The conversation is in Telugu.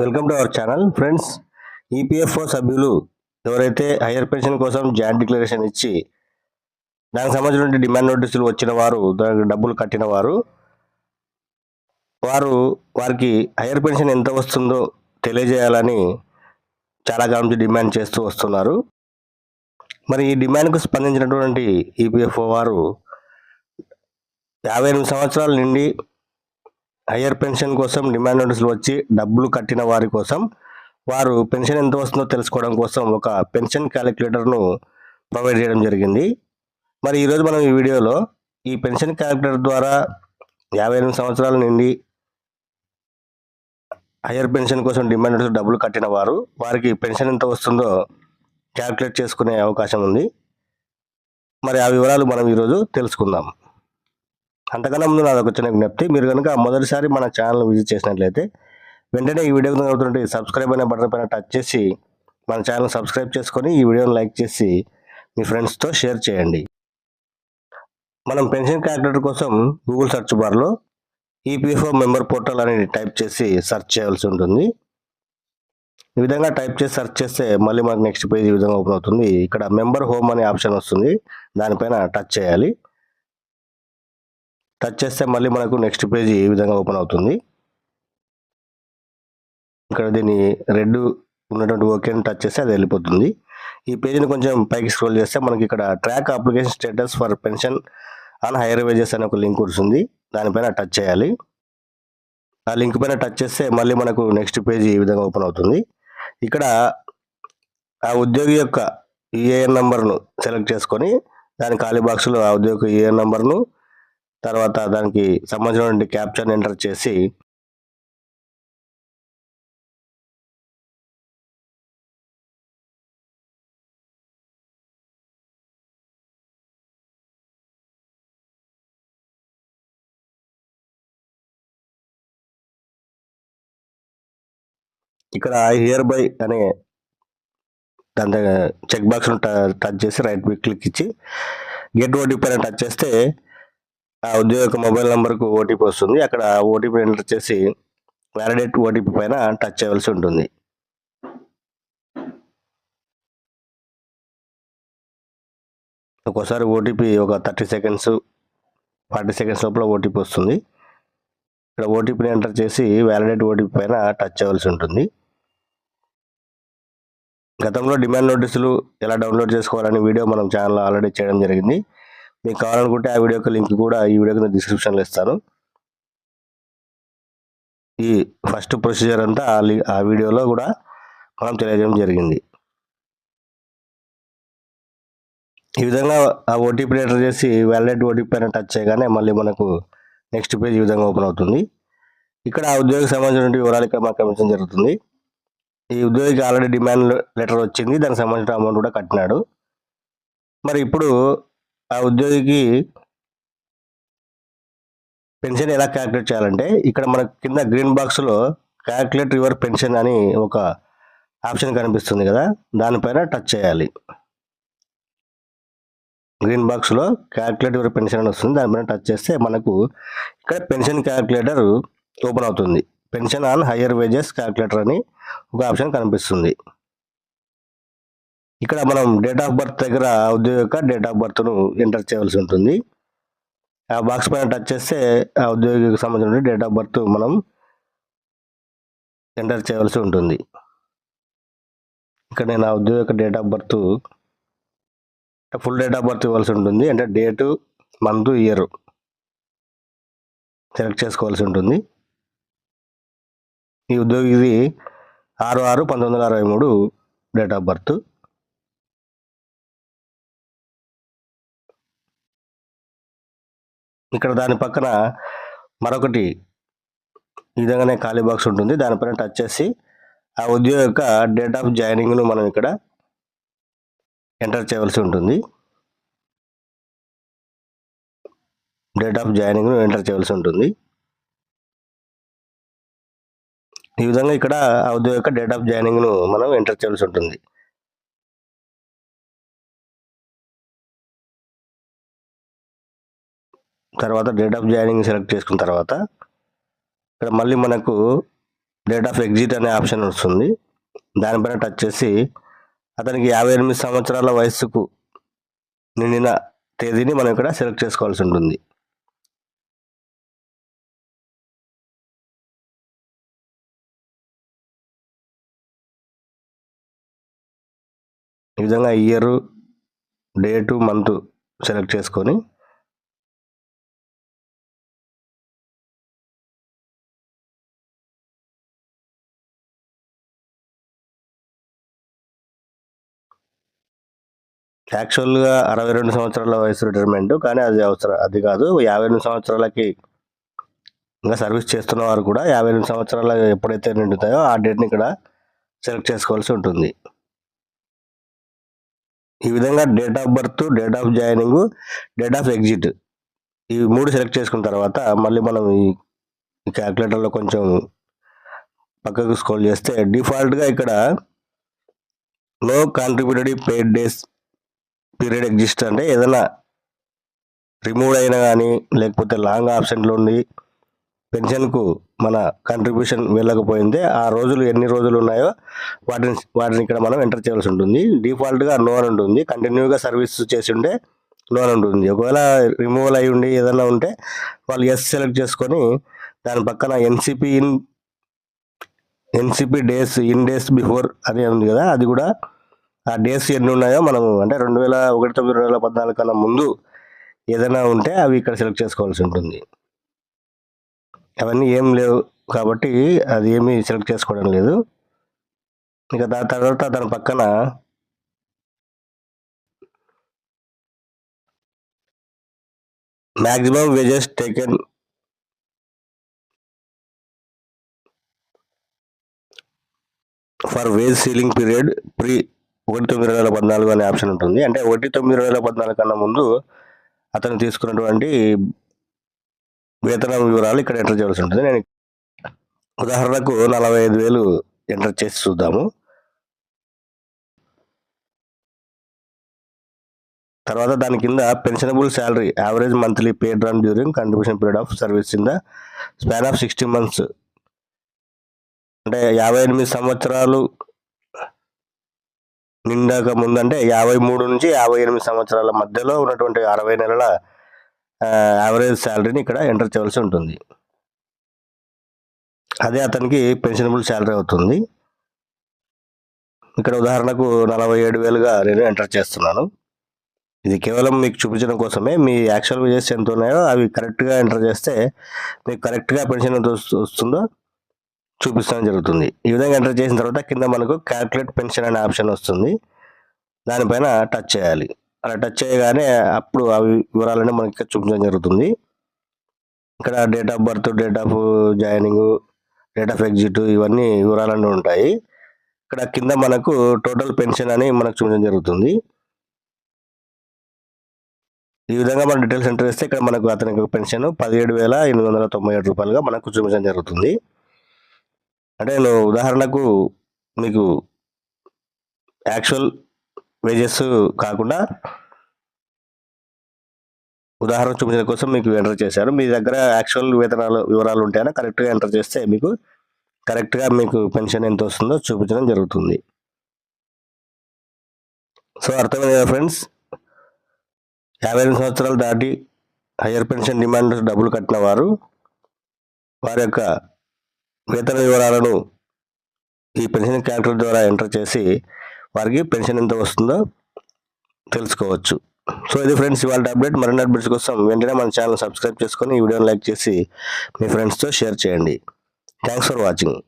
Welcome to our channel friends EPFO సభ్యులు ఎవరైతే హైయర్ పెన్షన్ కోసం జాయింట్ డిక్లరేషన్ ఇచ్చి దానికి సంబంధించిన డిమాండ్ నోటీసులు వచ్చిన వారు దానికి డబ్బులు కట్టిన వారు వారు వారికి హైయర్ పెన్షన్ ఎంత వస్తుందో తెలియజేయాలని చాలా కాలం నుంచి డిమాండ్ చేస్తూ వస్తున్నారు. మరి ఈ డిమాండ్కు స్పందించినటువంటి ఈపీఎఫ్ఓ వారు యాభై ఎనిమిది సంవత్సరాల నుండి హయ్యర్ పెన్షన్ కోసం డిమాండ్ నోటీసులు వచ్చి డబ్బులు కట్టిన వారి కోసం వారు పెన్షన్ ఎంత వస్తుందో తెలుసుకోవడం కోసం ఒక పెన్షన్ క్యాలిక్యులేటర్ను ప్రొవైడ్ చేయడం జరిగింది. మరి ఈరోజు మనం ఈ వీడియోలో ఈ పెన్షన్ క్యాలిక్యులేటర్ ద్వారా యాభై ఎనిమిది సంవత్సరాల నుండి హయ్యర్ పెన్షన్ కోసం డిమాండ్ నోటీసులు డబ్బులు కట్టిన వారు వారికి పెన్షన్ ఎంత వస్తుందో క్యాలిక్యులేట్ చేసుకునే అవకాశం ఉంది. మరి ఆ వివరాలు మనం ఈరోజు తెలుసుకుందాం. అంతకన్నా ముందు నాది ఒక చిన్న విజ్ఞప్తి మీరు కనుక మొదటిసారి మన ఛానల్ విజిట్ చేసినట్లయితే వెంటనే ఈ వీడియో కనుక సబ్స్క్రైబ్ అనే బటన్ పైన టచ్ చేసి మన ఛానల్ సబ్స్క్రైబ్ చేసుకొని ఈ వీడియోని లైక్ చేసి మీ ఫ్రెండ్స్తో షేర్ చేయండి. మనం పెన్షన్ క్యాలిక్యులేటర్ కోసం గూగుల్ సెర్చ్ బార్లో ఈపీఎఫ్ఓ మెంబర్ పోర్టల్ అని టైప్ చేసి సెర్చ్ చేయాల్సి ఉంటుంది. ఈ విధంగా టైప్ చేసి సెర్చ్ చేస్తే మళ్ళీ మనకు నెక్స్ట్ పేజ్ ఈ విధంగా ఓపెన్ అవుతుంది. ఇక్కడ మెంబర్ హోమ్ అనే ఆప్షన్ వస్తుంది. దానిపైన టచ్ చేయాలి. టచ్ చేస్తే మళ్ళీ మనకు నెక్స్ట్ పేజీ ఈ విధంగా ఓపెన్ అవుతుంది? ఇక్కడ దీన్ని రెడ్ ఉన్నటువంటి ఓకేని టచ్ చేస్తే అది వెళ్ళిపోతుంది. ఈ పేజీని కొంచెం పైకి స్క్రోల్ చేస్తే మనకి ఇక్కడ track application status for pension and higher wages అనే ఒక లింక్ ఉంటుంది దానిపైన టచ్ చేయాలి. ఆ లింక్ పైన టచ్ చేస్తే మళ్ళీ మనకు నెక్స్ట్ పేజీ ఈ విధంగా ఓపెన్ అవుతుంది. ఇక్కడ ఆ ఉద్యోగి యొక్క ఈఏఎన్ నంబర్ను సెలెక్ట్ చేసుకొని దాని ఖాళీ బాక్స్లో ఆ ఉద్యోగి ఈఏఎన్ నంబర్ను తర్వాత దానికి సంబంధించినటువంటి క్యాప్చర్ ఎంటర్ చేసి ఇక్కడ హియర్ బై అనే దాని చెక్ బాక్స్ టచ్ చేసి రైట్ క్లిక్ ఇచ్చి గెట్ ఓటీపీ అని టచ్ చేస్తే ఆ ఉద్యోగ మొబైల్ నెంబర్కు ఓటీపీ వస్తుంది. అక్కడ ఓటీపీ ఎంటర్ చేసి వ్యాలిడేట్ ఓటీపీ పైన టచ్ చేయవలసి ఉంటుంది. ఒక్కోసారి ఓటీపీ ఒక థర్టీ సెకండ్స్ ఫార్టీ సెకండ్స్ లోపల ఓటీపీ వస్తుంది. ఇక్కడ ఓటీపీని ఎంటర్ చేసి వ్యాలిడేట్ ఓటీపీ పైన టచ్ చేయవలసి ఉంటుంది. గతంలో డిమాండ్ నోటీసులు ఎలా డౌన్లోడ్ చేసుకోవాలని వీడియో మనం ఛానల్లో ఆల్రెడీ చేయడం జరిగింది. మీకు కావాలనుకుంటే ఆ వీడియో యొక్క లింక్ కూడా ఈ వీడియో కింద డిస్క్రిప్షన్లో ఇస్తాను. ఈ ఫస్ట్ ప్రొసీజర్ అంతా ఆ వీడియోలో కూడా మనం తెలియజేయడం జరిగింది. ఈ విధంగా ఆ ఓటీపీ ఎంటర్ చేసి వ్యాలిడేట్ ఓటీపీ పైన టచ్ చేయగానే మళ్ళీ మనకు నెక్స్ట్ పేజ్ ఈ విధంగా ఓపెన్ అవుతుంది. ఇక్కడ ఆ ఉద్యోగికి సంబంధించిన వివరాలు ఇక్కడ మనకు కమిషన్ జరుగుతుంది. ఈ ఉద్యోగికి ఆల్రెడీ డిమాండ్ లెటర్ వచ్చింది. దానికి సంబంధించిన అమౌంట్ కూడా కట్టినాడు. మరి ఇప్పుడు ఆ ఉద్యోగికి పెన్షన్ ఎలా క్యాలిక్యులేట్ చేయాలంటే ఇక్కడ మన కింద గ్రీన్ బాక్స్లో క్యాలిక్యులేట్ యువర్ పెన్షన్ అని ఒక ఆప్షన్ కనిపిస్తుంది కదా దానిపైన టచ్ చేయాలి. గ్రీన్ బాక్స్లో క్యాలిక్యులేట్ యువర్ పెన్షన్ అని వస్తుంది దానిపైన టచ్ చేస్తే మనకు ఇక్కడ పెన్షన్ క్యాలిక్యులేటర్ ఓపెన్ అవుతుంది. Pension on higher wages calculator అని ఒక ఆప్షన్ కనిపిస్తుంది. ఇక్కడ మనం డేట్ ఆఫ్ బర్త్ దగ్గర ఉద్యోగి యొక్క డేట్ ఆఫ్ బర్త్ను ఎంటర్ చేయవలసి ఉంటుంది. ఆ బాక్స్ పైన టచ్ చేస్తే ఆ ఉద్యోగికి సంబంధించిన డేట్ ఆఫ్ బర్త్ మనం ఎంటర్ చేయవలసి ఉంటుంది. ఇక్కడ నేను ఆ ఉద్యోగి యొక్క date of birth full date of birth ఇవ్వాల్సి ఉంటుంది. అంటే డేటు మంత్ ఇయర్ సెలెక్ట్ చేసుకోవాల్సి ఉంటుంది. ఈ ఉద్యోగిది ఆరు ఆరు పంతొమ్మిది వందల అరవై మూడు డేట్ ఆఫ్ బర్త్ ఇక్కడ దాని పక్కన మరొకటి ఈ విధంగానే ఖాళీ బాక్స్ ఉంటుంది. దానిపైన టచ్ చేసి ఆ ఉద్యోగ యొక్క డేట్ ఆఫ్ జాయినింగ్ను మనం ఇక్కడ ఎంటర్ చేయవలసి ఉంటుంది. డేట్ ఆఫ్ జాయినింగ్ను ఎంటర్ చేయవలసి ఉంటుంది. ఈ విధంగా ఇక్కడ ఆ ఉద్యోగ యొక్క డేట్ ఆఫ్ జాయినింగ్ను మనం ఎంటర్ చేయవలసి ఉంటుంది. తర్వాత డేట్ ఆఫ్ జాయినింగ్ సెలెక్ట్ చేసుకున్న తర్వాత ఇక్కడ మళ్ళీ మనకు డేట్ ఆఫ్ ఎగ్జిట్ అనే ఆప్షన్ వస్తుంది. దానిపైన టచ్ చేసి అతనికి యాభై ఎనిమిది సంవత్సరాల వయస్సుకు నిండిన తేదీని మనం ఇక్కడ సెలెక్ట్ చేసుకోవాల్సి ఉంటుంది. ఈ విధంగా ఇయర్ డేటు మంత్ సెలెక్ట్ చేసుకొని యాక్చువల్గా అరవై రెండు సంవత్సరాల వయసు రిటైర్మెంట్ కానీ అది అవసరం అది కాదు. యాభై ఎనిమిది సంవత్సరాలకి ఇంకా సర్వీస్ చేస్తున్న వారు కూడా యాభై ఎనిమిది సంవత్సరాలు ఎప్పుడైతే నిండుతాయో ఆ డేట్ని ఇక్కడ సెలెక్ట్ చేసుకోవాల్సి ఉంటుంది. ఈ విధంగా date of birth date of joining date of exit ఈ మూడు సెలెక్ట్ చేసుకున్న తర్వాత మళ్ళీ మనం ఈ క్యాల్కులేటర్లో కొంచెం పక్కకు స్క్రోల్ చేస్తే డిఫాల్ట్గా ఇక్కడ no contributed paid days period exist అంటే ఏదైనా రిమూవ్ అయినా కానీ లేకపోతే లాంగ్ ఆబ్సెంట్లో ఉండి పెన్షన్కు మన కంట్రిబ్యూషన్ వెళ్ళకపోయిందే ఆ రోజులు ఎన్ని రోజులు ఉన్నాయో వాటిని వాటిని ఇక్కడ మనం ఎంటర్ చేయాల్సి ఉంటుంది. డిఫాల్ట్గా నో అని ఉంటుంది. కంటిన్యూగా సర్వీస్ చేసి ఉంటే నో అని ఉంటుంది. ఒకవేళ రిమూవల్ అయి ఉండి ఏదైనా ఉంటే వాళ్ళు ఎస్ సెలెక్ట్ చేసుకొని దాని పక్కన NCP in NCP days in days before అని ఉంది కదా అది కూడా ఆ డేస్ ఎన్ని ఉన్నాయో మనము అంటే రెండు వేల ఒకటి తొమ్మిది రెండు వేల పద్నాలుగు కన్నా ముందు ఏదైనా ఉంటే అవి ఇక్కడ సెలెక్ట్ చేసుకోవాల్సి ఉంటుంది. అవన్నీ ఏం లేవు కాబట్టి అది ఏమీ సెలెక్ట్ చేసుకోవడం లేదు. ఇక దాని తర్వాత దాని పక్కన maximum wages taken for wage ceiling period pre ఒకటి తొమ్మిది రెండు వేల పద్నాలుగు అనే ఆప్షన్ ఉంటుంది. అంటే ఒకటి తొమ్మిది రెండు వేల పద్నాలుగు కన్నా ముందు అతను తీసుకున్నటువంటి వేతన వివరాలు ఇక్కడ ఎంటర్ చేయాల్సి ఉంటుంది. నేను ఉదాహరణకు నలభై ఐదు వేలు ఎంటర్ చేసి చూద్దాము. తర్వాత దాని కింద pensionable salary average monthly paid run during contribution period of service కింద స్పాన్ ఆఫ్ సిక్స్టీ మంత్స్. అంటే యాభై ఎనిమిది సంవత్సరాలు నిండాక ముందంటే యాభై మూడు నుంచి యాభై ఎనిమిది సంవత్సరాల మధ్యలో ఉన్నటువంటి అరవై నెలల యావరేజ్ శాలరీని ఇక్కడ ఎంటర్ చేయవలసి ఉంటుంది. అదే అతనికి పెన్షనబుల్ శాలరీ అవుతుంది. ఇక్కడ ఉదాహరణకు నలభై ఏడు వేలుగా నేను ఎంటర్ చేస్తున్నాను. ఇది కేవలం మీకు చూపించడం కోసమే మీ యాక్చువల్ వేజెస్ ఎంత ఉన్నాయో అవి కరెక్ట్గా ఎంటర్ చేస్తే మీకు కరెక్ట్గా పెన్షన్ ఎంత వస్తుందో చూపిస్తాం జరుగుతుంది. ఈ విధంగా ఎంటర్ చేసిన తర్వాత కింద మనకు క్యాల్కులేట్ పెన్షన్ అనే ఆప్షన్ వస్తుంది. దానిపైన టచ్ చేయాలి. అలా టచ్ చేయగానే అప్పుడు ఆ వివరాలన్నీ మనకి చూపించడం జరుగుతుంది. ఇక్కడ date of birth date of joining date of exit ఇవన్నీ వివరాలన్నీ ఉంటాయి. ఇక్కడ కింద మనకు టోటల్ పెన్షన్ అని మనకు చూపించడం జరుగుతుంది. ఈ విధంగా మనం డీటెయిల్స్ ఎంటర్ చేస్తే ఇక్కడ మనకు అతనికి పెన్షన్ పదిహేడు వేల ఎనిమిది వందల తొంభై ఏడు రూపాయలుగా మనకు చూపించడం జరుగుతుంది. అంటే నేను ఉదాహరణకు మీకు యాక్చువల్ వేజెస్ కాకుండా ఉదాహరణ చూపించడం కోసం మీకు ఎంటర్ చేశారు మీ దగ్గర యాక్చువల్ వేతనాలు వివరాలు ఉంటాయని కరెక్ట్గా ఎంటర్ చేస్తే మీకు కరెక్ట్గా మీకు పెన్షన్ ఎంత వస్తుందో చూపించడం జరుగుతుంది. సో అర్థమైంది ఫ్రెండ్స్ యాభై రెండు సంవత్సరాలు దాటి హయ్యర్ పెన్షన్ డిమాండ్ డబ్బులు కట్టిన వారు వారి యొక్క వేతన వివరాలను ఈ పెన్షన్ క్యాలకులేటర్ ద్వారా ఎంటర్ చేసి వారికి పెన్షన్ ఎంత వస్తుందో తెలుసుకోవచ్చు. సో ఇది ఫ్రెండ్స్ ఇవాళ అప్డేట్. మరిన్ని అప్డేట్స్ కోసం వెంటనే మన ఛానల్ సబ్స్క్రైబ్ చేసుకొని ఈ వీడియోని లైక్ చేసి మీ ఫ్రెండ్స్తో షేర్ చేయండి. Thanks for watching.